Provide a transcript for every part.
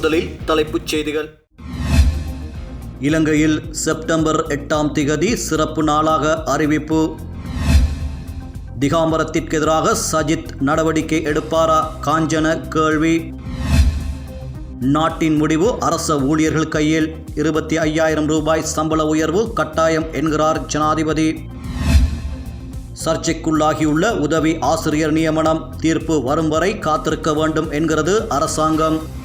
முதலில் தலைப்புச் செய்திகள். இலங்கையில் செப்டம்பர் எட்டாம் திகதி சிறப்பு நாளாக அறிவிப்பு. திகாம்பரத்திற்கு எதிராக சஜித் நடவடிக்கை எடுப்பாரா காஞ்சன கேள்வி. நாட்டின் முடிவு அரச ஊழியர்கள் கையில் இருபத்தி ஐயாயிரம் ரூபாய் சம்பள உயர்வு கட்டாயம் என்கிறார் ஜனாதிபதி. சர்ச்சைக்குள்ளாகியுள்ள உதவி ஆசிரியர் நியமனம் தீர்ப்பு வரும் வரை காத்திருக்க வேண்டும் என்கிறது அரசாங்கம்.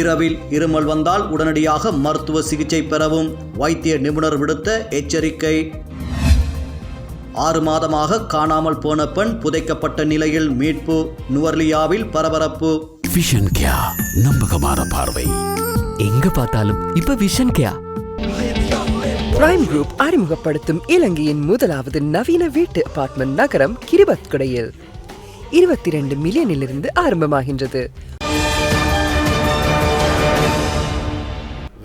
இரவில் இருமல் வந்தால் உடனடியாக மருத்துவ சிகிச்சை பெறவும் வைத்திய நிபுணர் விடுத்த எச்சரிக்கை. ஆறு மாதமாக காணாமல் போன பெண் புதைக்கப்பட்ட நிலையில் மீட்பு நுவர்லியாவில் பரபரப்பு. விஷன் கியா நம்பகமான பார்வை. எங்க பார்த்தாலும் இப்ப விஷன் கேயா பிரைம் குரூப் அறிமுகப்படுத்தும் இலங்கையின் முதலாவது நவீன வீட்டு அபார்ட்மெண்ட் நகரம் கிரிபத்குடையில். இருபத்தி ரெண்டு மில்லியனிலிருந்து ஆரம்பமாகின்றது.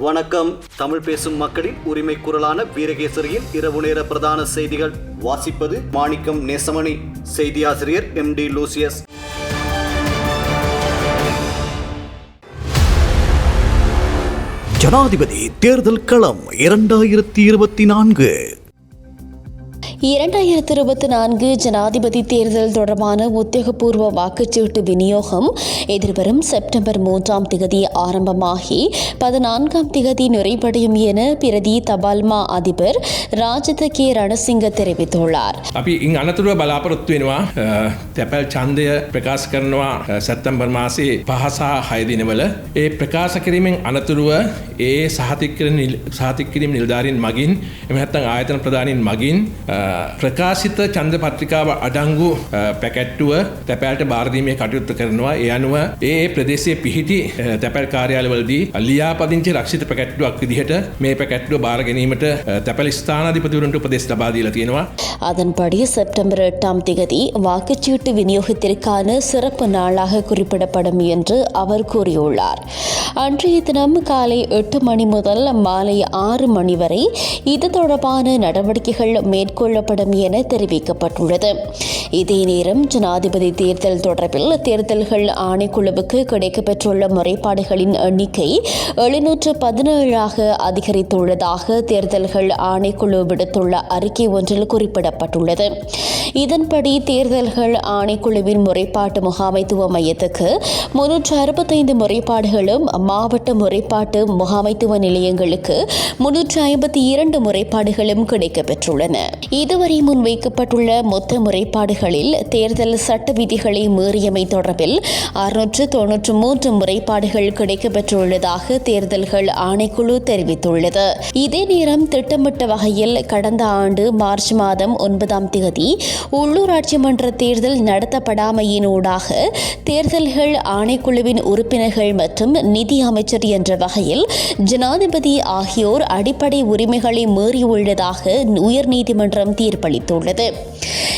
வணக்கம். தமிழ் பேசும் மக்களின் உரிமை குரலான வீரகேசரியின் இரவு நேர பிரதான செய்திகள். வாசிப்பது மாணிக்கம் நேசமணி. செய்தியாசிரியர் எம் டி லூசியஸ். ஜனாதிபதி தேர்தல் களம் இரண்டாயிரத்தி இருபத்தி நான்கு. இரண்டாயிரத்தி இருபத்தி நான்கு ஜனாதிபதி தேர்தல் தொடர்பான உத்தியோகபூர்வ வாக்குச்சீட்டு விநியோகம் எதிர்வரும் செப்டம்பர் மூன்றாம் திகதி ஆரம்பமாகி பதினான்காம் திகதி நிறைவடையும் என பிரதி தபால்மா அதிபர் ராஜத கே ரணசிங்க தெரிவித்துள்ளார் අපි ඉන් අනතුරුව බලාපොරොත්තු වෙනවා අ, තැපැල් ඡන්දය ප්‍රකාශ කරනවා අ, සැප්තැම්බර් මාසේ පහසා හයදිනවල ඒ ප්‍රකාශ කිරීමෙන් අනතුරුව ඒ සහතික්කර සාතික්කිරීම නිල්ධාරින් මගින් එමහැත්තන් ආයතන ප්‍රධානින් මගින් අ, ප්‍රකාශිත චන්ද පත්‍රිකාව අඩංගු අ, පැකැට්ටුව තැපෑල්ට බාර්ධීමය කටයුත්ත කරනවා ඒ අනුව ඒ ඒ ප්‍රදේශය පිහිටි අ, තැපැල් කාර්යාලවලදී ලියාපදිංචි රක්ෂිත පැකැට්ටුවක් විදිහට මේ පැකැට්ටුව බාර ගැනීමට අ, තැපැල් ස්ථානාධිපතිවරුන්ට උපදෙස් ලබාදීලා තියෙනවා அதன்படி செப்டம்பர் எட்டாம் திகதி வாக்குச்சீட்டு விநியோகத்திற்கான சிறப்பு நாளாக குறிப்பிடப்படும் என்று அவர் கூறியுள்ளார் அன்றைய தினம் காலை எட்டு மணி முதல் மாலை ஆறு மணி வரை இது தொடர்பான நடவடிக்கைகள் மேற்கொள்ளப்படும் என தெரிவிக்கப்பட்டுள்ளது. இதே நேரம் ஜனாதிபதி தேர்தல் தொடர்பில் தேர்தல்கள் ஆணைக்குழுவுக்கு கிடைக்கப்பெற்றுள்ள முறைப்பாடுகளின் எண்ணிக்கை எழுநூற்று பதினேழாக அதிகரித்துள்ளதாக தேர்தல்கள் ஆணைக்குழு விடுத்துள்ள அறிக்கை ஒன்றில் குறிப்பிடப்பட்டுள்ளது. இதன்படி தேர்தல்கள் ஆணைக்குழுவின் முறைப்பாட்டு முகாமைத்துவ மையத்துக்கு முன்னூற்று அறுபத்தைந்து முறைப்பாடுகளும் மாவட்ட முறைப்பாட்டு முகாமைத்துவ நிலையங்களுக்கு முன்னூற்று ஐம்பத்தி இரண்டு முறைப்பாடுகளும் கிடைக்கப்பெற்றுள்ளன. இதுவரை முன்வைக்கப்பட்டுள்ள மொத்த முறைப்பாடுகளில் தேர்தல் சட்ட விதிகளை மீறியமை தொடர்பில் அறுநூற்று தொன்னூற்று மூன்று முறைப்பாடுகள் கிடைக்கப்பெற்றுள்ளதாக தேர்தல்கள் ஆணைக்குழு தெரிவித்துள்ளது. இதே நேரம் திட்டமிட்ட வகையில் கடந்த ஆண்டு மார்ச் மாதம் ஒன்பதாம் தேதி உள்ளூராட்சி மன்ற தேர்தல் நடத்தப்படாமையினூடாக தேர்தல்கள் ஆணைக்குழுவின் உறுப்பினர்கள் மற்றும் நிதி அமைச்சர் என்ற வகையில் ஜனாதிபதி ஆகியோர் அடிப்படை உரிமைகளை மீறியுள்ளதாக உயர்நீதிமன்றம் தீர்ப்பளித்துள்ளது.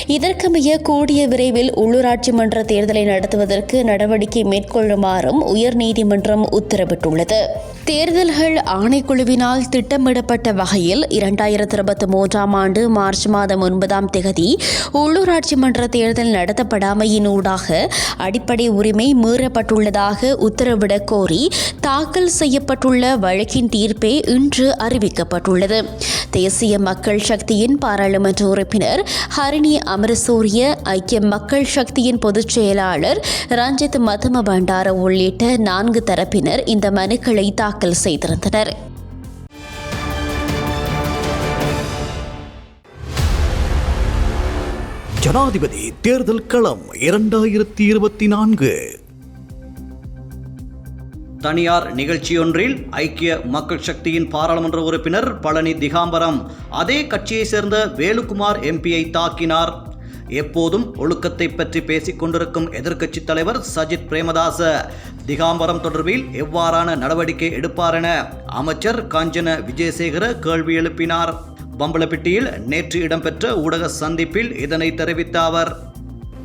இதற்கமைய கூடிய விரைவில் உள்ளூராட்சி மன்ற தேர்தலை நடத்துவதற்கு நடவடிக்கை மேற்கொள்ளுமாறும் உயர்நீதிமன்றம் உத்தரவிட்டுள்ளது. தேர்தல்கள் ஆணைக்குழுவினால் திட்டமிடப்பட்ட வகையில் இரண்டாயிரத்தி இருபத்தி மூன்றாம் ஆண்டு மார்ச் மாதம் ஒன்பதாம் தேதி உள்ளூராட்சி மன்ற தேர்தல் நடத்தப்படாமையினூடாக அடிப்படை உரிமை மீறப்பட்டுள்ளதாக உத்தரவிடக் கோரி தாக்கல் செய்யப்பட்டுள்ள வழக்கின் தீர்ப்பே இன்று அறிவிக்கப்பட்டுள்ளது. தேசிய மக்கள் சக்தியின் பாராளுமன்ற உறுப்பினர் ஹரிணி அமரசூரிய ஐக்கிய மக்கள் சக்தியின் பொதுச் செயலாளர் ரஞ்சித் மதம பண்டார உள்ளிட்ட நான்கு தரப்பினர் இந்த மனுக்களை தாக்கல் செய்திருந்தனர். ஜனாதிபதி தேர்தல் களம் இரண்டாயிரத்தி இருபத்தி நான்கு. தனியார் நிகழ்ச்சியொன்றில் ஐக்கிய மக்கள் சக்தியின் பாராளுமன்ற உறுப்பினர் பழனி திகாம்பரம் அதே கட்சியை சேர்ந்த வேலுக்குமார் எம்பியை தாக்கினார். எப்போதும் ஒழுக்கத்தை பற்றி பேசிக் கொண்டிருக்கும் எதிர்க்கட்சித் தலைவர் சஜித் பிரேமதாச திகாம்பரம் தொடர்பில் எவ்வாறான நடவடிக்கை எடுப்பார் என அமைச்சர் காஞ்சன விஜயசேகர கேள்வி எழுப்பினார். பம்பலப்பிட்டியில் நேற்று இடம்பெற்ற ஊடக சந்திப்பில் இதனை தெரிவித்த அவர்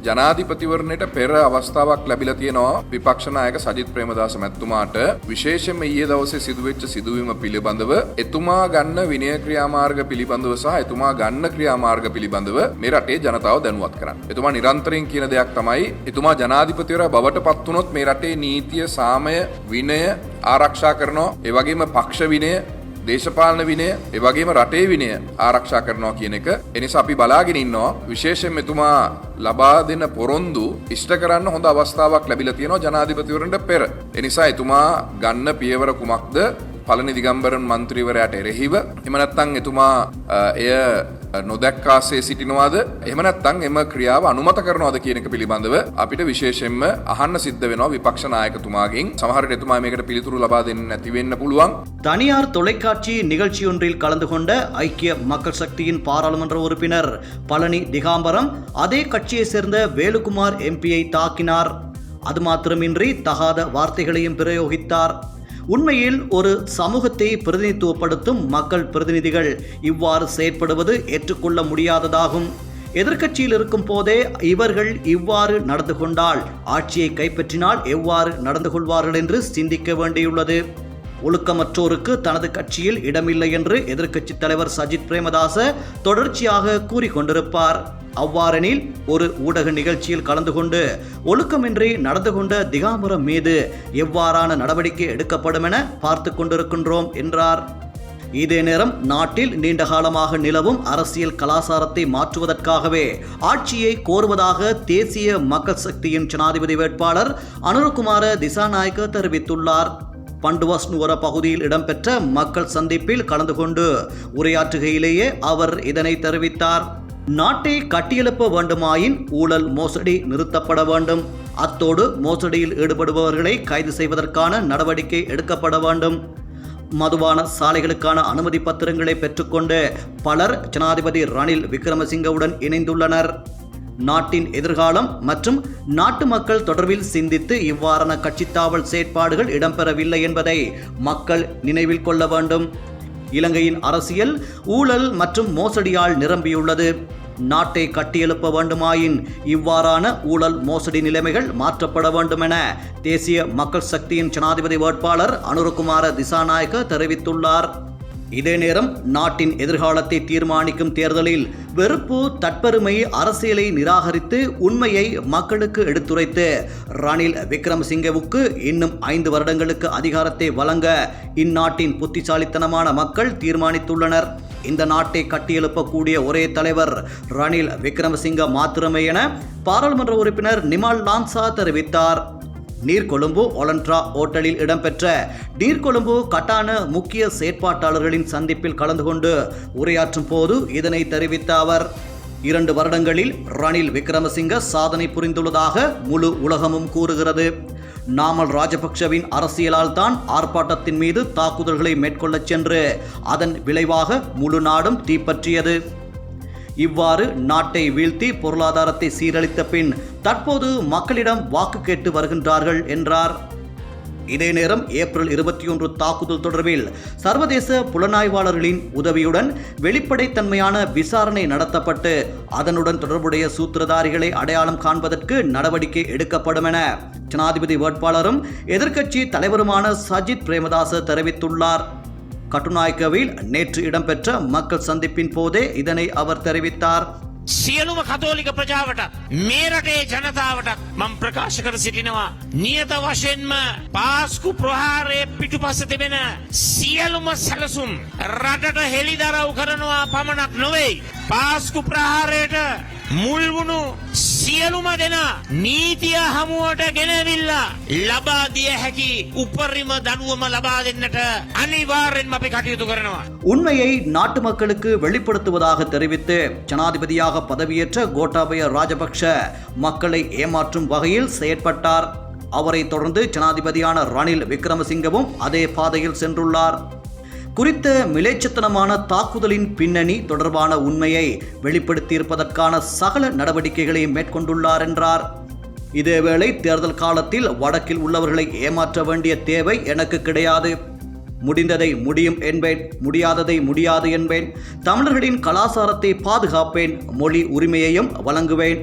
ජනාධිපතිවරණයට පෙර අවස්ථාවක් ලැබිලා තියෙනවා විපක්ෂ නායක සජිත් ප්‍රේමදාස මැතිතුමාට විශේෂයෙන්ම ඊයේ දවසේ සිදුවෙච්ච සිදුවීම පිළිබඳව එතුමා ගන්න විනය ක්‍රියාමාර්ග පිළිබඳව සහ එතුමා ගන්න ක්‍රියාමාර්ග පිළිබඳව මේ රටේ ජනතාව දැනුවත් කරන්න. එතුමා නිරන්තරයෙන් කියන දෙයක් තමයි එතුමා ජනාධිපතිවරයා බවට පත් වුණොත් මේ රටේ නීතිය සාමය විනය ආරක්ෂා කරනවා. ඒ වගේම පක්ෂ විනය දේශපාලන විනය ඒ වගේම රටේ විනය ආරක්ෂා කරනවා කියන එක එනිසා අපි බලාගෙන ඉන්නවා විශේෂයෙන් එතුමා ලබා දෙන පොරොන්දු ඉෂ්ට කරන්න හොඳ අවස්ථාවක් ලැබිලා තියෙනවා ජනාධිපතිවරණයට පෙර. එනිසා එතුමා ගන්න පියවර කුමක්ද පළනි දිගම්බරන් මන්ත්‍රීවරයාට එරෙහිව එහෙම නැත්නම් එතුමා අ, එය නොදැක්කාසේ සිටිනවාද එහෙම නැත්නම් එම ක්‍රියාව අනුමත කරනවාද කියන එක පිළිබඳව අපිට විශේෂයෙන්ම අහන්න සිද්ධ වෙනවා විපක්ෂ නායකතුමාගෙන් සමහර විට එතුමා මේකට පිළිතුරු ලබා දෙන්න නැති වෙන්න පුළුවන් தனியார் தொலைக்காட்சி நிகழ்ச்சியொன்றில் கலந்து கொண்ட ஐக்கிய மக்கள் சக்தியின் பாராளுமன்ற உறுப்பினர் பழனி திகாம்பரம் அதே கட்சியைச் சேர்ந்த வேலுக்குமார் எம்பியை தாக்கினார் அது மாத்திரமின்றி தகாத வார்த்தைகளையும் பிரயோகித்தார் உண்மையில் ஒரு சமூகத்தை பிரதிநிதித்துவப்படுத்தும் மக்கள் பிரதிநிதிகள் இவ்வாறு செயற்படுவது ஏற்றுக்கொள்ள முடியாததாகும். எதிர்க்கட்சியில் இருக்கும் போதே இவர்கள் இவ்வாறு நடந்து கொண்டால் ஆட்சியை கைப்பற்றினால் எவ்வாறு நடந்து கொள்வார்கள் என்று சிந்திக்க வேண்டியுள்ளது. ஒழுக்கமற்றோருக்கு தனது கட்சியில் இடமில்லை என்று எதிர்க்கட்சி தலைவர் சஜித் பிரேமதாச தொடர்ச்சியாக கூறிக்கொண்டிருப்பார். அவ்வாறெனில் ஒரு ஊடக நிகழ்ச்சியில் கலந்து கொண்டு ஒழுக்கமின்றி நடந்து கொண்ட திகாம்பரம் மீது எவ்வாறான நடவடிக்கை எடுக்கப்படும் என பார்த்து கொண்டிருக்கின்றோம் என்றார். இதே நேரம் நாட்டில் நீண்ட காலமாக நிலவும் அரசியல் கலாசாரத்தை மாற்றுவதற்காகவே ஆட்சியை கோருவதாக தேசிய மக்கள் சக்தியின் ஜனாதிபதி வேட்பாளர் அனுரகுமார திசாநாயக்க தெரிவித்துள்ளார். பண்டுவாஸ் நுவர பகுதியில் இடம்பெற்ற மக்கள் சந்திப்பில் கலந்து கொண்டு உரையாற்றுகையிலேயே அவர் இதனை தெரிவித்தார். நாட்டை கட்டியெழுப்ப வேண்டுமாயின் ஊழல் மோசடி நிறுத்தப்பட வேண்டும். அத்தோடு மோசடியில் ஈடுபடுபவர்களை கைது செய்வதற்கான நடவடிக்கை எடுக்கப்பட வேண்டும். மதுபான சாலைகளுக்கான அனுமதி பத்திரங்களை பெற்றுக்கொண்டு பலர் ஜனாதிபதி ரணில் விக்ரமசிங்கவுடன் இணைந்துள்ளனர். நாட்டின் எதிர்காலம் மற்றும் நாட்டு மக்கள் தொடர்பில் சிந்தித்து இவ்வாறான கட்சித்தாவல் செயற்பாடுகள் இடம்பெறவில்லை என்பதை மக்கள் நினைவில் கொள்ள வேண்டும். இலங்கையின் அரசியல் ஊழல் மற்றும் மோசடியால் நிரம்பியுள்ளது. நாட்டை கட்டியெழுப்ப வேண்டுமாயின் இவ்வாறான ஊழல் மோசடி நிலைமைகள் மாற்றப்பட வேண்டும் என தேசிய மக்கள் சக்தியின் ஜனாதிபதி வேட்பாளர் அனுரகுமார திசாநாயக்க தெரிவித்துள்ளார். இதே நேரம் நாட்டின் எதிர்காலத்தை தீர்மானிக்கும் தேர்தலில் வெறுப்பு தற்பெருமை அரசியலை நிராகரித்து உண்மையை மக்களுக்கு எடுத்துரைத்து ரணில் விக்ரமசிங்கவுக்கு இன்னும் ஐந்து வருடங்களுக்கு அதிகாரத்தை வழங்க இந்நாட்டின் புத்திசாலித்தனமான மக்கள் தீர்மானித்துள்ளனர். இந்த நாட்டை கட்டியெழுப்பக்கூடிய ஒரே தலைவர் ரணில் விக்ரமசிங்க மாத்திரமே என பாராளுமன்ற உறுப்பினர் நிமால் லான்சா தெரிவித்தார். நீர்கொழும்பு ஒலன்ட்ரா ஓட்டலில் இடம்பெற்ற நீர்கொழும்பு கட்டான முக்கிய செயற்பாட்டாளர்களின் சந்திப்பில் கலந்து கொண்டு உரையாற்றும் போது இதனை தெரிவித்த அவர் இரண்டு வருடங்களில் ரணில் விக்ரமசிங்க சாதனை புரிந்துள்ளதாக முழு உலகமும் கூறுகிறது. நாமல் ராஜபக்ஷவின் அரசியலால் தான் ஆர்ப்பாட்டத்தின் மீது தாக்குதல்களை மேற்கொள்ளச் சென்று அதன் விளைவாக முழு நாடும் தீப்பற்றியது. இவ்வாறு நாட்டை வீழ்த்தி பொருளாதாரத்தை சீரழித்த பின் தற்போது மக்களிடம் வாக்கு கேட்டு வருகின்றார்கள் என்றார். இதே நேரம் ஏப்ரல் இருபத்தி ஒன்று தாக்குதல் தொடர்பில் சர்வதேச புலனாய்வாளர்களின் உதவியுடன் வெளிப்படைத்தன்மையான விசாரணை நடத்தப்பட்டு அதனுடன் தொடர்புடைய சூத்திரதாரிகளை அடையாளம் காண்பதற்கு நடவடிக்கை எடுக்கப்படும் என ஜனாதிபதி வேட்பாளரும் எதிர்க்கட்சி தலைவருமான சஜித் பிரேமதாச தெரிவித்துள்ளார். கட்டுநாயக்கவில் நேற்று இடம்பெற்ற மக்கள் சந்திப்பின் போதே இதனை அவர் தெரிவித்தார் සියලුම කතෝලික ප්‍රජාවට මේ රටේ ජනතාවටත් මං ප්‍රකාශ කර සිටිනවා නියත වශයෙන්ම පාස්කු ප්‍රහාරය පිටුපස තිබෙන සියලුම සැලසුම් රටට හෙළිදරව් කරනවා පමණක් නොවෙයි පාස්කු ප්‍රහාරයට මුල්වුණු සියලුම දෙනා නීතිය හමුවට ගෙනවිල්ලා ලබා දිය හැකි උපරිම දනුවම ලබා දෙන්නට අනිවාර්යෙන්ම අපි කටයුතු කරනවා உண்மையை நாட்டு மக்களுக்கு வெளிப்படுத்துவதாக தெரிவித்து ஜனாதிபதியாக பதவியேற்ற கோட்டாபய ராஜபக்ஷ மக்களை ஏமாற்றும் வகையில் செயற்பட்டார் அவரை தொடர்ந்து ஜனாதிபதியான ரணில் விக்ரமசிங்கவும் அதே பாதையில் சென்றுள்ளார் குறித்த மிலேச்சத்தனமான தாக்குதலின் பின்னணி தொடர்பான உண்மையை வெளிப்படுத்தியிருப்பதற்கான சகல நடவடிக்கைகளையும் மேற்கொண்டுள்ளார் என்றார். இதேவேளை தேர்தல் காலத்தில் வடக்கில் உள்ளவர்களை ஏமாற்ற வேண்டிய தேவை எனக்கு கிடையாது. முடிந்ததை முடியும் என்பேன் முடியாததை முடியாது என்பேன். தமிழர்களின் கலாசாரத்தை பாதுகாப்பேன் மொழி உரிமையையும் வழங்குவேன்.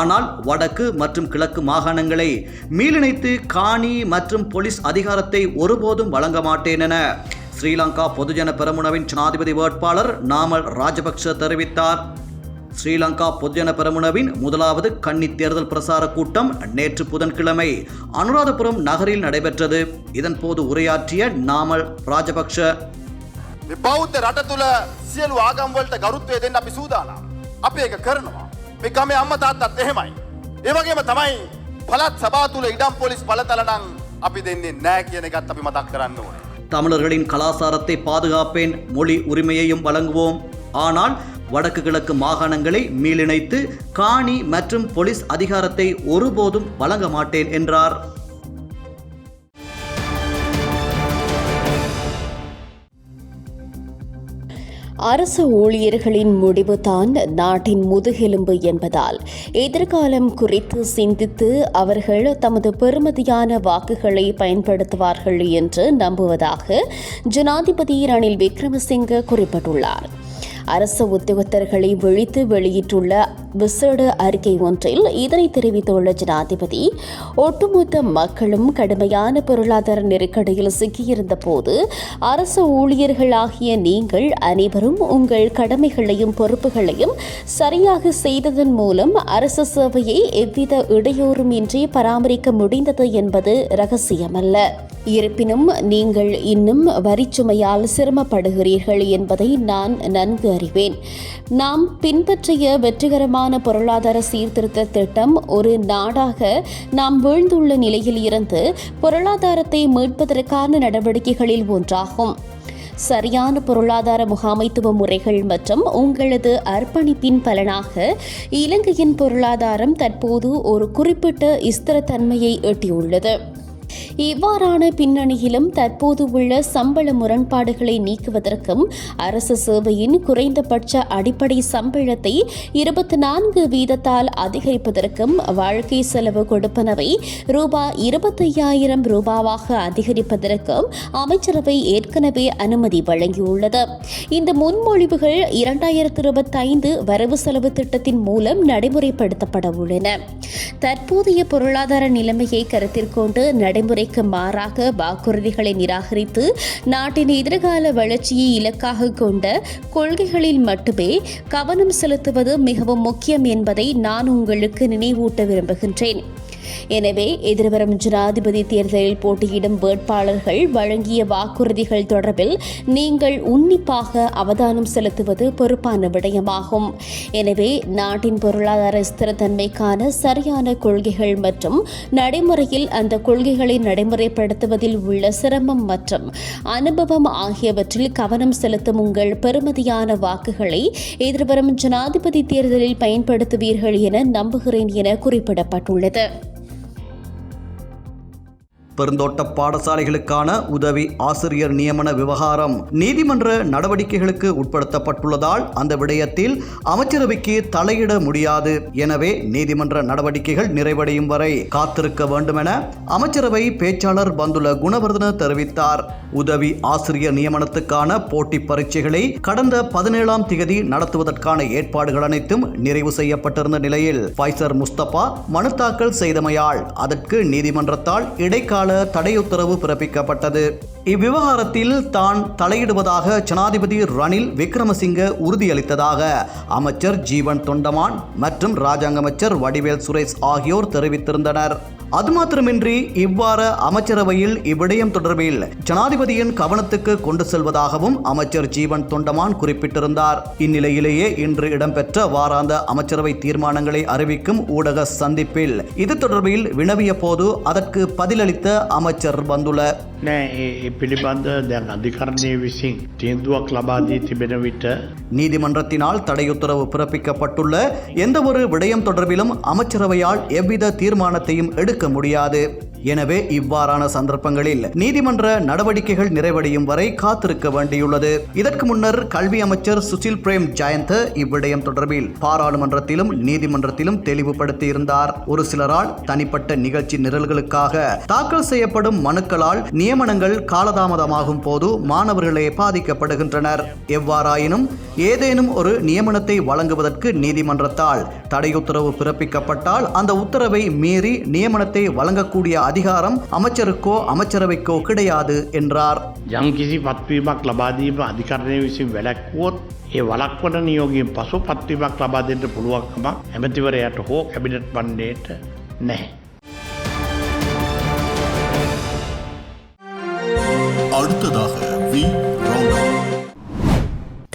ஆனால் வடக்கு மற்றும் கிழக்கு மாகாணங்களை மீளிணைத்து காணி மற்றும் போலீஸ் அதிகாரத்தை ஒருபோதும் வழங்க மாட்டேன் என ஸ்ரீலங்கா பொதுஜன பெரமுனவின் ஜனாதிபதி வேட்பாளர் நாமல் ராஜபக்ஷ தெரிவித்தார் ஸ்ரீலங்கா பொதுஜன பெரமுனவின் முதலாவது கன்னி தேர்தல் பிரசார கூட்டம் நேற்று புதன்கிழமை அனுராதபுரம் நகரில் நடைபெற்றது இதன்போது உரையாற்றிய நாமல் ராஜபக்ஷ මේ බෞද්ධ රට තුළ සියලු ආගම්වලට ගරුත්වය දෙන්න අපි සූදානම්. අපි ඒක කරනවා. මේ ගමේ අම්ම තාත්තත් එහෙමයි. ඒවගේම තමයි පළත් සභා තුළ ඉඩම් පොලිස් පලතලනං අපි දෙන්නේ නෑ කියන එකත් අපි මතක් කරන්න ඕනේ. தமிழர்களின் கலாசாரத்தை பாதுகாப்பேன். மொழி உரிமையையும் வழங்குவோம். ஆனால் வடக்கு கிழக்கு மாகாணங்களை மீளிணைத்து காணி மற்றும் போலீஸ் அதிகாரத்தை ஒருபோதும் வழங்க மாட்டேன் என்றார். அரசு ஊழியர்களின் முடிவுதான் நாட்டின் முதுகெலும்பு என்பதால் எதிர்காலம் குறித்து சிந்தித்து அவர்கள் தமது பெறுமதியான வாக்குகளை பயன்படுத்துவார்கள் என்று நம்புவதாக ஜனாதிபதி ரணில் விக்ரமசிங்க குறிப்பிட்டுள்ளார். அரசு உத்தியோகத்தர்களை விழித்து வெளியிட்டுள்ள விசேட அறிக்கை ஒன்றில் இதனை தெரிவித்துள்ள ஜனாதிபதி ஒட்டுமொத்த மக்களும் கடுமையான பொருளாதார நெருக்கடியில் சிக்கியிருந்த போது அரசு ஊழியர்களாகிய நீங்கள் அனைவரும் உங்கள் கடமைகளையும் பொறுப்புகளையும் சரியாக செய்ததன் மூலம் அரசு சேவையை எவ்வித இடையூறும் இன்றி பராமரிக்க முடிந்தது என்பது ரகசியமல்ல. இருப்பினும் நீங்கள் இன்னும் வரிச்சுமையால் சிரமப்படுகிறீர்கள் என்பதை நான் நன்கு கண்டறிவேன் நாம் பின்பற்றிய வெற்றிகரமான பொருளாதார சீர்திருத்த திட்டம் ஒரு நாடாக நாம் வீழ்ந்துள்ள நிலையில் இருந்து பொருளாதாரத்தை மீட்பதற்கான நடவடிக்கைகளில் ஒன்றாகும். சரியான பொருளாதார முகாமைத்துவ முறைகள் மற்றும் உங்களது அர்ப்பணிப்பின் பலனாக இலங்கையின் பொருளாதாரம் தற்போது ஒரு குறிப்பிட்ட ஸ்திரத்தன்மையை எட்டியுள்ளது. இவ்வாறான பின்னணியிலும் தற்போது உள்ள சம்பள முரண்பாடுகளை நீக்குவதற்கும் அரசு சேவையின் குறைந்தபட்ச அடிப்படை சம்பளத்தை இருபத்தி நான்கு வீதத்தால் அதிகரிப்பதற்கும் வாழ்க்கை செலவு கொடுப்பனவை ரூபாய் இருபத்தையாயிரம் ரூபாவாக அதிகரிப்பதற்கும் அமைச்சரவை ஏற்கனவே அனுமதி வழங்கியுள்ளது. இந்த முன்மொழிவுகள் இரண்டாயிரத்தி இருபத்தைந்து வரவு செலவு திட்டத்தின் மூலம் நடைமுறைப்படுத்தப்பட உள்ளன. தற்போதைய பொருளாதார நிலைமையை கருத்தில் கொண்டு நடைமுறை நடைமுறைக்கு மாறாக வாக்குறுதிகளை நிராகரித்து நாட்டின் எதிர்கால வளர்ச்சியை இலக்காக கொண்ட கொள்கைகளில் மட்டுமே கவனம் செலுத்துவது மிகவும் முக்கியம் என்பதை நான் உங்களுக்கு நினைவூட்ட விரும்புகின்றேன். எனவே எதிர்வரும் ஜனாதிபதி தேர்தலில் போட்டியிடும் வேட்பாளர்கள் வழங்கிய வாக்குறுதிகள் தொடர்பில் நீங்கள் உன்னிப்பாக அவதானம் செலுத்துவது பொறுப்பான விடயமாகும். எனவே நாட்டின் பொருளாதார ஸ்திரத்தன்மைக்கான சரியான கொள்கைகள் மற்றும் நடைமுறையில் அந்த கொள்கைகளை நடைமுறைப்படுத்துவதில் உள்ள சிரமம் மற்றும் அனுபவம் ஆகியவற்றில் கவனம் செலுத்தும் உங்கள் பெறுமதியான வாக்குகளை எதிர்வரும் ஜனாதிபதி தேர்தலில் பயன்படுத்துவீர்கள் என நம்புகிறேன் என குறிப்பிடப்பட்டுள்ளது. பெருந்தோட்ட பாடசாலைகளுக்கான உதவி ஆசிரியர் நியமன விவகாரம் நீதிமன்ற நடவடிக்கைகளுக்கு உட்படுத்தப்பட்டுள்ளதால் அந்த விடயத்தில் அமைச்சரவைக்கு தலையிட முடியாது. எனவே நீதிமன்ற நடவடிக்கைகள் நிறைவடையும் வரை காத்திருக்க வேண்டுமென அமைச்சரவை பேச்சாளர் பந்துல குணவர்தன தெரிவித்தார். உதவி ஆசிரியர் நியமனத்துக்கான போட்டி பரீட்சைகளை கடந்த பதினேழாம் திகதி நடத்துவதற்கான ஏற்பாடுகள் அனைத்தும் நிறைவு செய்யப்பட்டிருந்த நிலையில் ஃபைசர் முஸ்தபா மனு தாக்கல் செய்தமையால் அதற்கு நீதிமன்றத்தால் இடைக்கால தடையுத்தரவு பிறப்பிக்கப்பட்டது. இவ்விவகாரத்தில் தான் தலையிடுவதாக ஜனாதிபதி ரணில் விக்ரமசிங்க உறுதியளித்ததாக அமைச்சர் ஜீவன் தொண்டமான் மற்றும் ராஜாங்க அமைச்சர் வடிவேல் சுரேஷ் ஆகியோர் தெரிவித்திருந்தனர். அது மாத்திரமின்றி இவ்வாறு அமைச்சரவையில் இவ்விடயம் தொடர்பில் ஜனாதிபதியின் கவனத்துக்கு கொண்டு செல்வதாகவும் அமைச்சர் ஜீவன் தொண்டமான் குறிப்பிட்டிருந்தார். இந்நிலையிலேயே இன்று இடம்பெற்ற வாராந்த அமைச்சரவை தீர்மானங்களை அறிவிக்கும் ஊடக சந்திப்பில் இது தொடர்பில் வினவிய போது அதற்கு பதிலளித்த அமைச்சர் வந்துள்ள පිළිබඳ දැන් අධිකරණය විසින් තීන්දුවක් ලබාදී තිබෙන විට நீதிமன்றத்தினால் தடையுத்தரவு பிறப்பிக்கப்பட்டுள்ள எந்தவொரு விடயம் தொடர்பிலும் அமைச்சரவையால் எவ்வித தீர்மானத்தையும் எடுக்க முடியாது எனவே இவ்வாறான சந்தர்ப்பங்களில் நீதிமன்ற நடவடிக்கைகள் நிறைவடையும் வரை காத்திருக்க வேண்டியுள்ளது. இதற்கு முன்னர் கல்வி அமைச்சர் சுசில் பிரேம் ஜெயந்த இவ்விடயம் தொடர்பில் பாராளுமன்றத்திலும் நீதிமன்றத்திலும் தெளிவுபடுத்தியிருந்தார். ஒரு சிலரால் தனிப்பட்ட நிகழ்ச்சி நிரல்களுக்காக தாக்கல் செய்யப்படும் மனுக்களால் நியமனங்கள் காலதாமதமாகும் போது மாணவர்களே பாதிக்கப்படுகின்றனர். எவ்வாறாயினும் ஏதேனும் ஒரு நியமனத்தை வழங்குவதற்கு நீதிமன்றத்தால் தடையுத்தரவு பிறப்பிக்கப்பட்டால் அந்த உத்தரவை மீறி நியமனத்தை வழங்கக்கூடிய அதிகாரம் அமைச்சருக்கோ அமைச்சரவைக்கோ கிடையாது என்றார் යම්කිසි පත්වීමක් ලබාදීම අධිකරණය විසින් වැලැක්වුවොත් ඒ වලක්වන නියෝගින් පසු පත්වීමක් ලබා දෙන්න පුළුවන්කමක් ඇමතිවරයට හෝ කැබිනට් පණ්ඩයට නැහැ. அடுத்ததாக வி ரவுண்டப்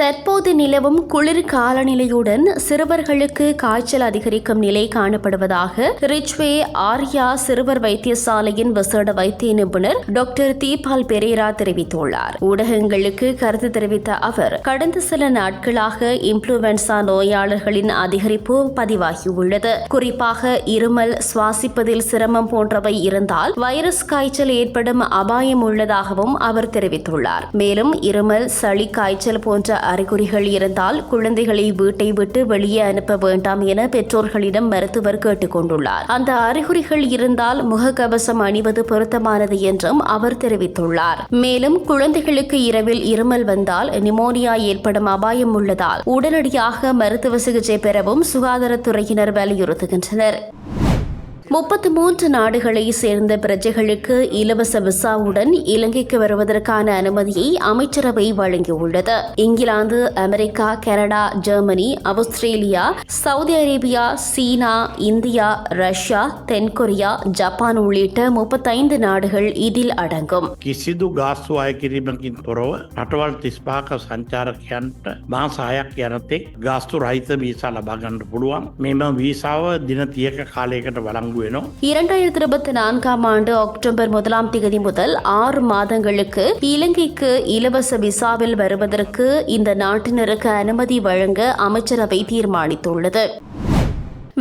தற்போது நிலவும் குளிர் காலநிலையுடன் சிறுவர்களுக்கு காய்ச்சல் அதிகரிக்கும் நிலை காணப்படுவதாக ரிச்வே ஆர்யா சிறுவர் வைத்தியசாலையின் விசேட வைத்திய நிபுணர் டாக்டர் தீபால் பெரேரா தெரிவித்துள்ளார். ஊடகங்களுக்கு கருத்து தெரிவித்த அவர் கடந்த சில நாட்களாக இன்ஃபுளுவென்சா நோயாளர்களின் அதிகரிப்பு பதிவாகியுள்ளது. குறிப்பாக இருமல் சுவாசிப்பதில் சிரமம் போன்றவை இருந்தால் வைரஸ் காய்ச்சல் ஏற்படும் அபாயம் உள்ளதாகவும் அவர் தெரிவித்துள்ளார். மேலும் இருமல் சளி காய்ச்சல் போன்ற அறிகுறிகள் இருந்தால் குழந்தைகளை வீட்டை விட்டு வெளியே அனுப்ப வேண்டாம் என பெற்றோர்களிடம் மருத்துவர் கேட்டுக் கொண்டுள்ளார் அந்த அறிகுறிகள் இருந்தால் முகக்கவசம் அணிவது பொருத்தமானது என்றும் அவர் தெரிவித்துள்ளார். மேலும் குழந்தைகளுக்கு இரவில் இருமல் வந்தால் நிமோனியா ஏற்படும் அபாயம் உள்ளதால் உடனடியாக மருத்துவ சிகிச்சை பெறவும் சுகாதாரத்துறையினர் வலியுறுத்துகின்றனர். முப்பத்து மூன்று நாடுகளை சேர்ந்த பிரஜைகளுக்கு இலவச விசாவுடன் இலங்கைக்கு வருவதற்கான அனுமதியை அமைச்சரவை வழங்கியுள்ளது England America Canada Germany Australia Saudi Arabia China India Russia தென்கொரியா ஜப்பான் உள்ளிட்ட முப்பத்தைந்து நாடுகள் இதில் அடங்கும் කිසිදු ගාස්තු අය කිරීමකින් තොරව රටවල් තිස්පාක සංචාරකයන්ට මා සහයක් යනතෙක් ගාස්තු රහිත වීසා ලබාගන්න පුළුවන් මෙම වීසාව දින තියක කාලයකට වලංගු வேணும். இரண்டாயிரத்தி இருபத்தி நான்காம் ஆண்டு அக்டோபர் முதலாம் தேதி முதல் ஆறு மாதங்களுக்கு இலங்கைக்கு இலவச விசாவில் வருவதற்கு இந்த நாட்டினருக்கு அனுமதி வழங்க அமைச்சரவை தீர்மானித்துள்ளது.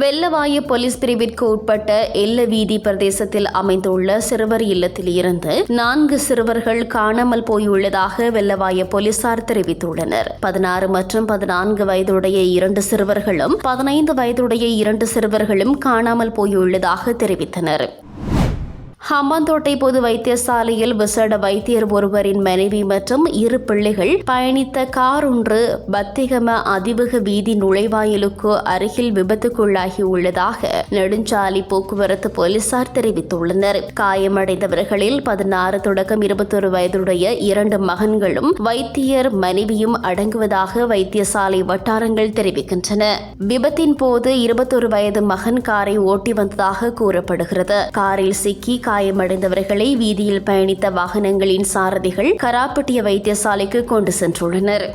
வெள்ளவாயு போலீஸ் பிரிவிற்கு உட்பட்ட எல்ல வீதி பிரதேசத்தில் அமைந்துள்ள சிறுவர் இல்லத்தில் இருந்து நான்கு சிறுவர்கள் காணாமல் போயுள்ளதாக வெள்ளவாய போலீசார் தெரிவித்துள்ளனர். பதினாறு மற்றும் பதினான்கு வயதுடைய இரண்டு சிறுவர்களும் பதினைந்து வயதுடைய இரண்டு சிறுவர்களும் காணாமல் போயுள்ளதாக தெரிவித்தனர். ஹம்பாந்தோட்டை பொது வைத்தியசாலையில் விசேட வைத்தியர் ஒருவரின் மனைவி மற்றும் இரு பிள்ளைகள் பயணித்த கார் ஒன்று பத்திகம அதிவக வீதி நுழைவாயிலுக்கு அருகில் விபத்துக்குள்ளாகி உள்ளதாக நெடுஞ்சாலை போக்குவரத்து போலீசார் தெரிவித்துள்ளனர். காயமடைந்தவர்களில் பதினாறு தொடக்கம் இருபத்தொரு வயதுடைய இரண்டு மகன்களும் வைத்தியர் மனைவியும் அடங்குவதாக வைத்தியசாலை வட்டாரங்கள் தெரிவிக்கின்றன. விபத்தின் போது இருபத்தொரு வயது மகன் காரை ஓட்டி வந்ததாக கூறப்படுகிறது. காரில் சிக்கி காயமடைந்தவர்களை வீதியில் பயணித்த வாகனங்களின் சாரதிகள் கராப்பட்டிய வைத்தியசாலைக்கு கொண்டு சென்றுள்ளனர்.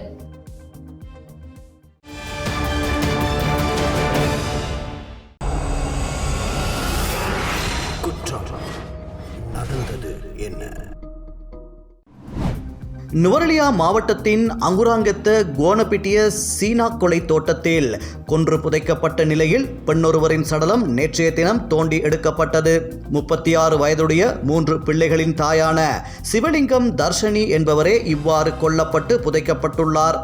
நுவரலியா மாவட்டத்தின் அங்குராங்கத்த கோனப்பிட்டிய சீனா கொலை தோட்டத்தில் கொன்று புதைக்கப்பட்ட நிலையில் பெண்ணொருவரின் சடலம் நேற்றைய தினம் தோண்டி எடுக்கப்பட்டது. முப்பத்தி ஆறு வயதுடைய மூன்று பிள்ளைகளின் தாயான சிவலிங்கம் தர்ஷினி என்பவரே இவ்வாறு கொல்லப்பட்டு புதைக்கப்பட்டுள்ளார்.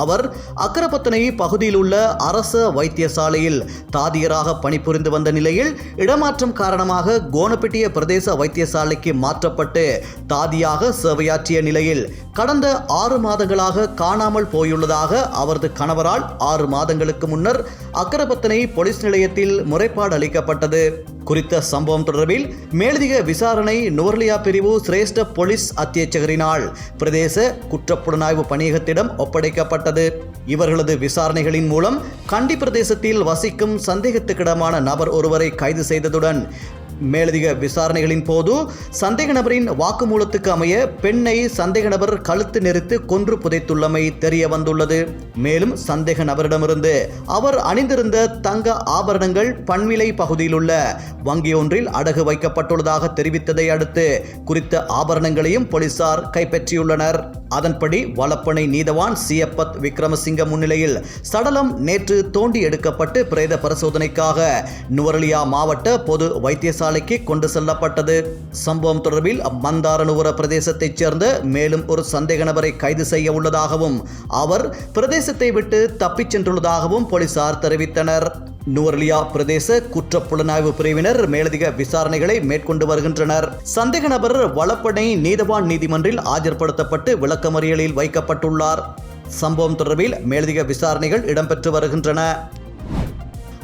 அவர் அக்கரப்பத்தனை பகுதியில் உள்ள அரச வைத்தியசாலையில் தாதியராக பணிபுரிந்து வந்த நிலையில் இடமாற்றம் காரணமாக கோணப்பட்டிய பிரதேச வைத்தியசாலைக்கு மாற்றப்பட்டு தாதியாக சேவையாற்றிய நிலையில் கடந்த ஆறு மாதங்களாக காணாமல் போயுள்ளதாக அவரது கணவரால் ஆறு மாதங்களுக்கு முன்னர் அக்கரப்பத்தனை போலீஸ் நிலையத்தில் முறைப்பாடு அளிக்கப்பட்டது. குறித்த சம்பவம் தொடர்பில் மேலதிக விசாரணை நுவர்லியா பிரிவு சிரேஷ்ட போலீஸ் அத்தியட்சகரினால் பிரதேச குற்றப்புலனாய்வு பணியகத்திடம் ஒப்படைக்கப்பட்டது. இவர்களது விசாரணைகளின் மூலம் கண்டி பிரதேசத்தில் வசிக்கும் சந்தேகத்துக்கிடமான நபர் ஒருவரை கைது செய்ததுடன் மேலதிக விசாரணைகளின் போது சந்தேக நபரின் வாக்குமூலத்துக்கு அமைய பெண்ணை சந்தேக நபர் கழுத்து நெரித்து கொன்று புதைத்துள்ளமை தெரிய வந்துள்ளது. மேலும் சந்தேக நபரிடமிருந்து அவர் அணிந்திருந்த தங்க ஆபரணங்கள் பன்விலை பகுதியில் உள்ள வங்கி ஒன்றில் அடகு வைக்கப்பட்டுள்ளதாக தெரிவித்ததை அடுத்து குறித்த ஆபரணங்களையும் போலீசார் கைப்பற்றியுள்ளனர். அதன்படி வலப்பனை நீதவான் சியப்பத் விக்ரமசிங்க முன்னிலையில் சடலம் நேற்று தோண்டி எடுக்கப்பட்டு பிரேத பரிசோதனைக்காக நுவரலியா மாவட்ட பொது வைத்தியசாலை சிறைச்சாலைக்கு கொண்டு செல்லப்பட்டது. சம்பவம் தொடர்பில் மந்தாரனுவர பிரதேசத்தைச் சேர்ந்த மேலும் ஒரு சந்தேக நபரை கைது செய்ய உள்ளதாகவும் அவர் பிரதேசத்தை விட்டு தப்பிச் சென்றுள்ளதாகவும் போலீசார் தெரிவித்தனர். நுவர்லியா பிரதேச குற்றப்புலனாய்வு பிரிவினர் மேலதிக விசாரணைகளை மேற்கொண்டு வருகின்றனர். சந்தேக நபர் வளப்படை நீதவான் நீதிமன்றில் ஆஜர்படுத்தப்பட்டு விளக்கமறியலில் வைக்கப்பட்டுள்ளார். சம்பவம் தொடர்பில் மேலதிக விசாரணைகள் இடம்பெற்று வருகின்றன.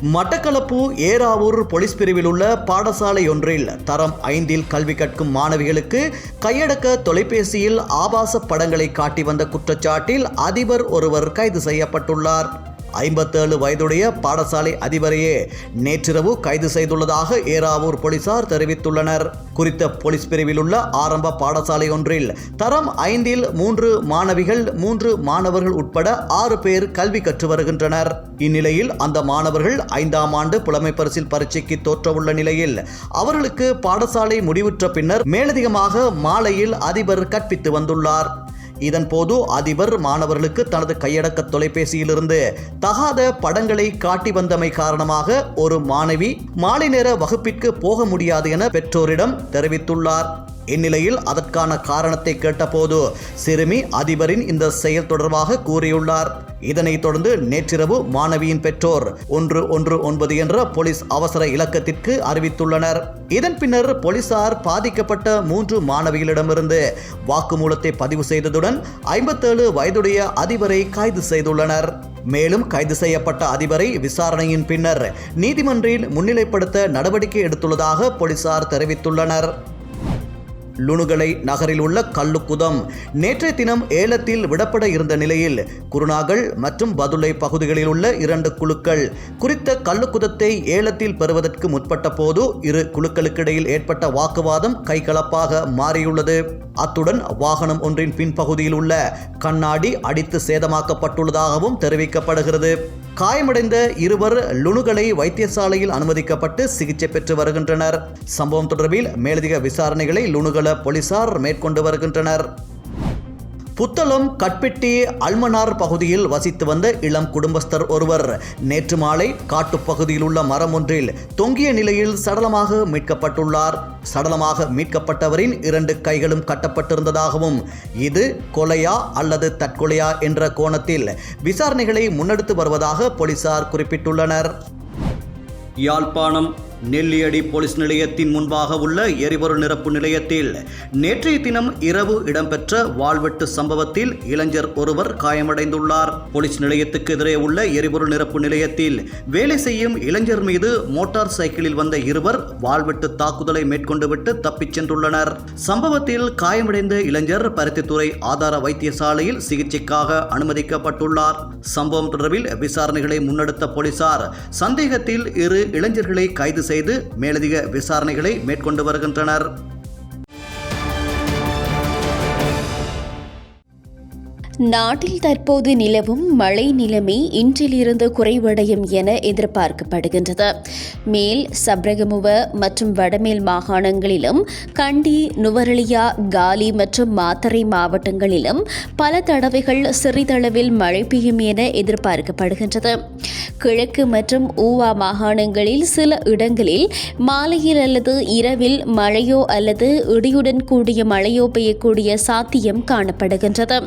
மட்டக்களப்பு ஏராவூர் போலீஸ் பிரிவில் உள்ள பாடசாலை ஒன்றில் தரம் ஐந்தில் கல்வி கற்கும் மாணவிகளுக்கு கையடக்க தொலைபேசியில் ஆபாச படங்களை காட்டி வந்த குற்றச்சாட்டில் அதிபர் ஒருவர் கைது செய்யப்பட்டுள்ளார். ஐம்பத்தேழு வயதுடைய பாடசாலை அதிபரையே நேற்றிரவு கைது செய்துள்ளதாக ஏராவூர் போலீசார் தெரிவித்துள்ளனர். குறித்த போலீஸ் பிரிவில் உள்ள ஆரம்ப பாடசாலை ஒன்றில் தரம் ஐந்தில் மூன்று மாணவிகள் மூன்று மாணவர்கள் உட்பட ஆறு பேர் கல்வி கற்று வருகின்றனர். இந்நிலையில் அந்த மாணவர்கள் ஐந்தாம் ஆண்டு புலமை பரிசில் பரீட்சைக்கு தோற்றவுள்ள நிலையில் அவர்களுக்கு பாடசாலை முடிவுற்ற பின்னர் மேலதிகமாக மாலையில் அதிபர் கற்பித்து வந்துள்ளார். இதன் போது அதிபர் மாணவர்களுக்கு தனது கையடக்க தொலைபேசியிலிருந்து தகாத படங்களை காட்டி வந்தமை காரணமாக ஒரு மாணவி மாலை நேர வகுப்பிற்கு போக முடியாது என பெற்றோரிடம் தெரிவித்துள்ளார். இந்நிலையில் அதற்கான காரணத்தை கேட்டபோது சிறுமி அதிபரின் இந்த செயல் தொடர்பாக கூறியுள்ளார். இதனைத் தொடர்ந்து நேற்றிரவு மாணவியின் பெற்றோர் ஒன்று ஒன்று ஒன்பது என்ற போலீஸ் அவசர இலக்கத்திற்கு அறிவித்துள்ளனர். இதன் பின்னர் போலீசார் பாதிக்கப்பட்ட மூன்று மாணவிகளிடமிருந்து வாக்குமூலத்தை பதிவு செய்ததுடன் ஐம்பத்தேழு வயதுடைய அதிபரை கைது செய்துள்ளனர். மேலும் கைது செய்யப்பட்ட அதிபரை விசாரணையின் பின்னர் நீதிமன்றில் முன்னிலைப்படுத்த நடவடிக்கை எடுத்துள்ளதாக போலீசார் தெரிவித்துள்ளனர். லுணுகலை நகரில் உள்ள கல்லுக்குதம். நேற்றைய தினம் ஏலத்தில் விடப்பட இருந்த நிலையில் குருநாகல் மற்றும் பதுளை பகுதிகளில் உள்ள இரண்டு குழுக்கள் குறித்த கல்லுக்குதத்தை ஏலத்தில் பெறுவதற்கு முற்பட்ட போது இரு குழுக்களுக்கிடையில் ஏற்பட்ட வாக்குவாதம் கைகலப்பாக மாறியுள்ளது. அத்துடன் வாகனம் ஒன்றின் பின்பகுதியில் உள்ள கண்ணாடி அடித்து சேதமாக்கப்பட்டுள்ளதாகவும் தெரிவிக்கப்படுகிறது. காயமடைந்த இருவர் லுணுகலை வைத்தியசாலையில் அனுமதிக்கப்பட்டு சிகிச்சை பெற்று வருகின்றனர். சம்பவம் தொடர்பில் மேலதிக விசாரணைகளை லுணுகல போலீசார் மேற்கொண்டு வருகின்றனர். புத்தளம் கட்பெட்டி அல்மனார் பகுதியில் வசித்து வந்த இளம் குடும்பஸ்தர் ஒருவர் நேற்று மாலை காட்டுப்பகுதியில் உள்ள மரம் ஒன்றில் தொங்கிய நிலையில் சடலமாக மீட்கப்பட்டுள்ளார். சடலமாக மீட்கப்பட்டவரின் இரண்டு கைகளும் கட்டப்பட்டிருந்ததாகவும் இது கொலையா அல்லது தற்கொலையா என்ற கோணத்தில் விசாரணைகளை முன்னெடுத்து வருவதாக போலீசார் குறிப்பிட்டுள்ளனர். யாழ்ப்பாணம் நெல்லியடி போலீஸ் நிலையத்தின் முன்பாக உள்ள எரிபொருள் நிரப்பு நிலையத்தில் நேற்றைய தினம் இரவு இடம்பெற்ற வாழ்வெட்டு சம்பவத்தில் இளைஞர் ஒருவர் காயமடைந்துள்ளார். போலீஸ் நிலையத்துக்கு எதிரே உள்ள எரிபொருள் நிரப்பு நிலையத்தில் வேலை செய்யும் இளைஞர் மீது மோட்டார் சைக்கிளில் வந்த இருவர் வாழ்வெட்டு தாக்குதலை மேற்கொண்டுவிட்டு தப்பிச் சென்றுள்ளனர். சம்பவத்தில் காயமடைந்த இளைஞர் பருத்தித்துறை ஆதார வைத்தியசாலையில் சிகிச்சைக்காக அனுமதிக்கப்பட்டுள்ளார். சம்பவம் தொடர்பில் விசாரணைகளை முன்னெடுத்த போலீசார் சந்தேகத்தில் இரு இளைஞர்களை கைது செய்து மேலதிக விசாரணைகளை மேற்கொண்டு வருகின்றனர். நாட்டில் தற்போது நிலவும் மழை நிலைமை இன்றிலிருந்து குறைவடையும் என எதிர்பார்க்கப்படுகின்றது. மேல் சப்ரகமுவ மற்றும் வடமேல் மாகாணங்களிலும் கண்டி நுவரலியா காலி மற்றும் மாத்தறை மாவட்டங்களிலும் பல தடவைகள் சிறிதளவில் மழை பெய்யும் என எதிர்பார்க்கப்படுகின்றது. கிழக்கு மற்றும் ஊவா மாகாணங்களில் சில இடங்களில் மாலையில் அல்லது இரவில் மழையோ அல்லது இடியுடன் கூடிய மழையோ பெய்யக்கூடிய சாத்தியம் காணப்படுகின்றது.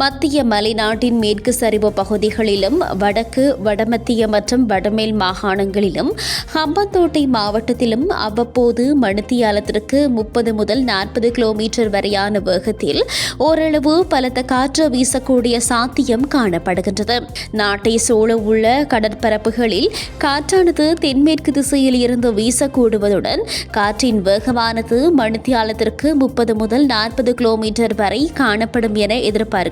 மத்திய மலைநாட்டின் மேற்கு சரிவு பகுதிகளிலும் வடக்கு வடமத்திய மற்றும் வடமேல் மாகாணங்களிலும் ஹம்பந்தோட்டை மாவட்டத்திலும் அவ்வப்போது மணித்தியாலத்திற்கு முப்பது முதல் நாற்பது கிலோமீட்டர் வரையான வேகத்தில் ஓரளவு பலத்த காற்று வீசக்கூடிய சாத்தியம் காணப்படுகின்றது. நாட்டை சூழ உள்ள கடற்பரப்புகளில் காற்றானது தென்மேற்கு திசையில் இருந்து வீசக்கூடுவதுடன் காற்றின் வேகமானது மணித்தியாலத்திற்கு முப்பது முதல் நாற்பது கிலோமீட்டர் வரை காணப்படும் என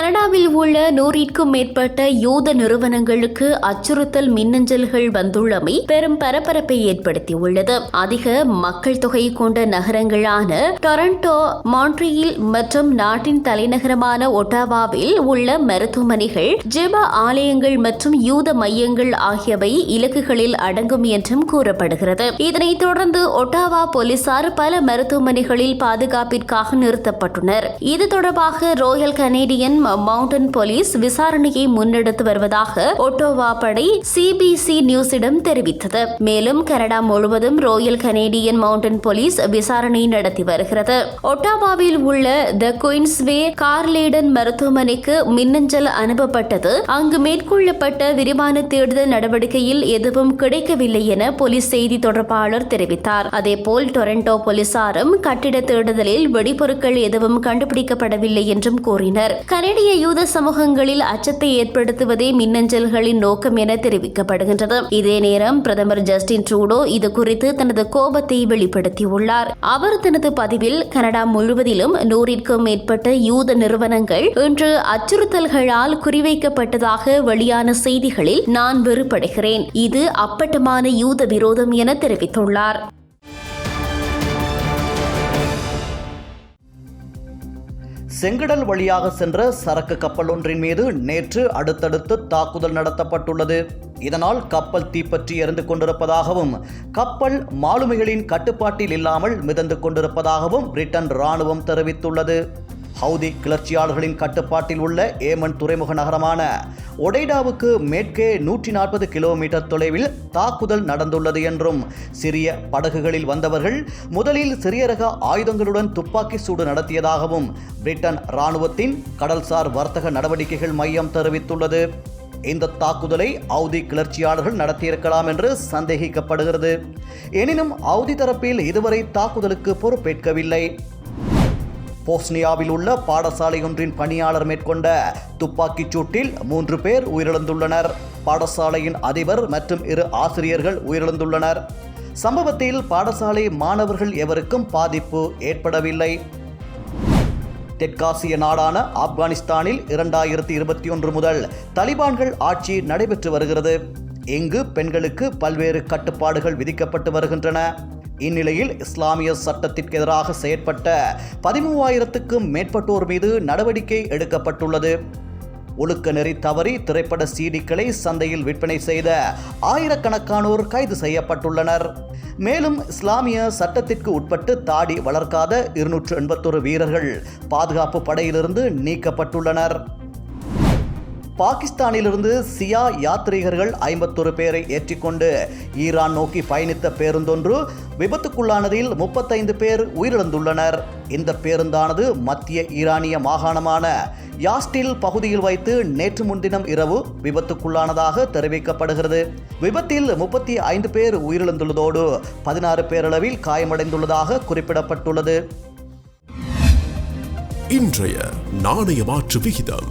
கனடாவில் உள்ள நூறிற்கும் மேற்பட்ட யூத நிறுவனங்களுக்கு அச்சுறுத்தல் மின்னஞ்சல்கள் வந்துள்ளமை பெரும் பரபரப்பை ஏற்படுத்தியுள்ளது. அதிக மக்கள் தொகை கொண்ட நகரங்களான டொரண்டோ மான்ட்ரியில் மற்றும் நாட்டின் தலைநகரமான ஒட்டாவாவில் உள்ள மருத்துவமனைகள் ஜெப ஆலயங்கள் மற்றும் யூத மையங்கள் ஆகியவை இலக்குகளில் அடங்கும் என்றும் கூறப்படுகிறது. இதனைத் தொடர்ந்து ஒட்டாவா போலீசார் பல மருத்துவமனைகளில் பாதுகாப்பிற்காக நிறுத்தப்பட்டனர் இது தொடர்பாக ரோயல் கனேடியன் மவுண்டன் போலீஸ் விசாரணையை முன்னெடுத்து வருவதாக ஒட்டோவா படை சிபிசி நியூஸிடம் தெரிவித்தது. மேலும் கனடா முழுவதும் ரோயல் கனேடியன் மவுண்டன் போலீஸ் விசாரணை நடத்தி வருகிறது. ஒட்டாவாவில் உள்ள த குயின்ஸ்வே கார்லேடன் மருத்துவமனைக்கு மின்னஞ்சல் அனுப்பப்பட்டது. அங்கு மேற்கொள்ளப்பட்ட விரிவான தேடுதல் நடவடிக்கையில் எதுவும் கிடைக்கவில்லை என போலீஸ் செய்தி தொடர்பாளர் தெரிவித்தார். அதேபோல் டொரண்டோ போலீசாரும் கட்டிட தேடுதலில் வெடிபொருட்கள் எதுவும் கண்டுபிடிக்கப்படவில்லை என்றும் கூறினர். கனடிய யூத சமூகங்களில் அச்சத்தை ஏற்படுத்துவதே மின்னஞ்சல்களின் நோக்கம் என தெரிவிக்கப்படுகின்றது. இதே நேரம் பிரதமர் ஜஸ்டின் ட்ரூடோ இது குறித்து தனது கோபத்தை வெளிப்படுத்தியுள்ளார். அவர் தனது பதிவில் கனடா முழுவதிலும் நூறிற்கும் மேற்பட்ட யூத நிறுவனங்கள் இன்று அச்சுறுத்தல்களால் குறிவைக்கப்பட்டதாக வெளியான செய்திகளில் நான் வெறுப்படுகிறேன். இது அப்பட்டமான யூத விரோதம் என தெரிவித்துள்ளார். செங்கடல் வழியாக சென்ற சரக்கு கப்பல் ஒன்றின் மீது நேற்று அடுத்தடுத்து தாக்குதல் நடத்தப்பட்டுள்ளது. இதனால் கப்பல் தீப்பற்றி எரிந்து கொண்டிருப்பதாகவும் கப்பல் மாலுமிகளின் கட்டுப்பாட்டில் இல்லாமல் மிதந்து கொண்டிருப்பதாகவும் பிரிட்டன் ராணுவம் தெரிவித்துள்ளது. ஹவுதி கிளர்ச்சியாளர்களின் கட்டுப்பாட்டில் உள்ள ஏமன் துறைமுக நகரமான ஒடைடாவுக்கு மேற்கே நூற்றி நாற்பது கிலோமீட்டர் தொலைவில் தாக்குதல் நடந்துள்ளது என்றும் சிறிய படகுகளில் வந்தவர்கள் முதலில் சிறிய ரக ஆயுதங்களுடன் துப்பாக்கி சூடு நடத்தியதாகவும் பிரிட்டன் இராணுவத்தின் கடல்சார் வர்த்தக நடவடிக்கைகள் மையம் தெரிவித்துள்ளது. இந்த தாக்குதலை அவுதி கிளர்ச்சியாளர்கள் நடத்தியிருக்கலாம் என்று சந்தேகிக்கப்படுகிறது. எனினும் அவுதி தரப்பில் இதுவரை தாக்குதலுக்கு பொறுப்பேற்கவில்லை. போஸ்னியாவில் உள்ள பாடசாலை ஒன்றின் பணியாளர் மேற்கொண்ட துப்பாக்கிச் சூட்டில் மூன்று பேர் உயிரிழந்துள்ளனர். பாடசாலையின் அதிபர் மற்றும் இரு ஆசிரியர்கள் உயிரிழந்துள்ளனர். சம்பவத்தில் பாடசாலை மாணவர்கள் எவருக்கும் பாதிப்பு ஏற்படவில்லை. தெற்காசிய நாடான ஆப்கானிஸ்தானில் இரண்டாயிரத்தி இருபத்தி ஒன்று முதல் தலிபான்கள் ஆட்சி நடைபெற்று வருகிறது. இங்கு பெண்களுக்கு பல்வேறு கட்டுப்பாடுகள் விதிக்கப்பட்டு வருகின்றன. இந்நிலையில் இஸ்லாமிய சட்டத்திற்கு எதிராக செயற்பட்ட பதிமூவாயிரத்துக்கும் மேற்பட்டோர் மீது நடவடிக்கை எடுக்கப்பட்டுள்ளது. ஒழுக்க நெறி தவறி திரைப்பட சீடிக்களை சந்தையில் விற்பனை செய்த ஆயிரக்கணக்கானோர் கைது செய்யப்பட்டுள்ளனர். மேலும் இஸ்லாமிய சட்டத்திற்கு உட்பட்டு தாடி வளர்க்காத இருநூற்று எண்பத்தொரு வீரர்கள் பாதுகாப்பு படையிலிருந்து நீக்கப்பட்டுள்ளனர். பாகிஸ்தானிலிருந்து சியா யாத்ரீகர்கள் ஐம்பத்தொரு பேரை ஏற்றிக்கொண்டு ஈரான் நோக்கி பயணித்த பேருந்தொன்று விபத்துக்குள்ளானதில் முப்பத்தைந்து பேர் உயிரிழந்துள்ளனர். இந்த பேருந்தானது மத்திய ஈரானிய மாகாணமான யாஸ்டில் பகுதியில் வைத்து நேற்று முன்தினம் இரவு விபத்துக்குள்ளானதாக தெரிவிக்கப்படுகிறது. விபத்தில் முப்பத்தி ஐந்து பேர் உயிரிழந்துள்ளதோடு பதினாறு பேரளவில் காயமடைந்துள்ளதாக குறிப்பிடப்பட்டுள்ளது. இன்றைய நாணய மாற்று விகிதம்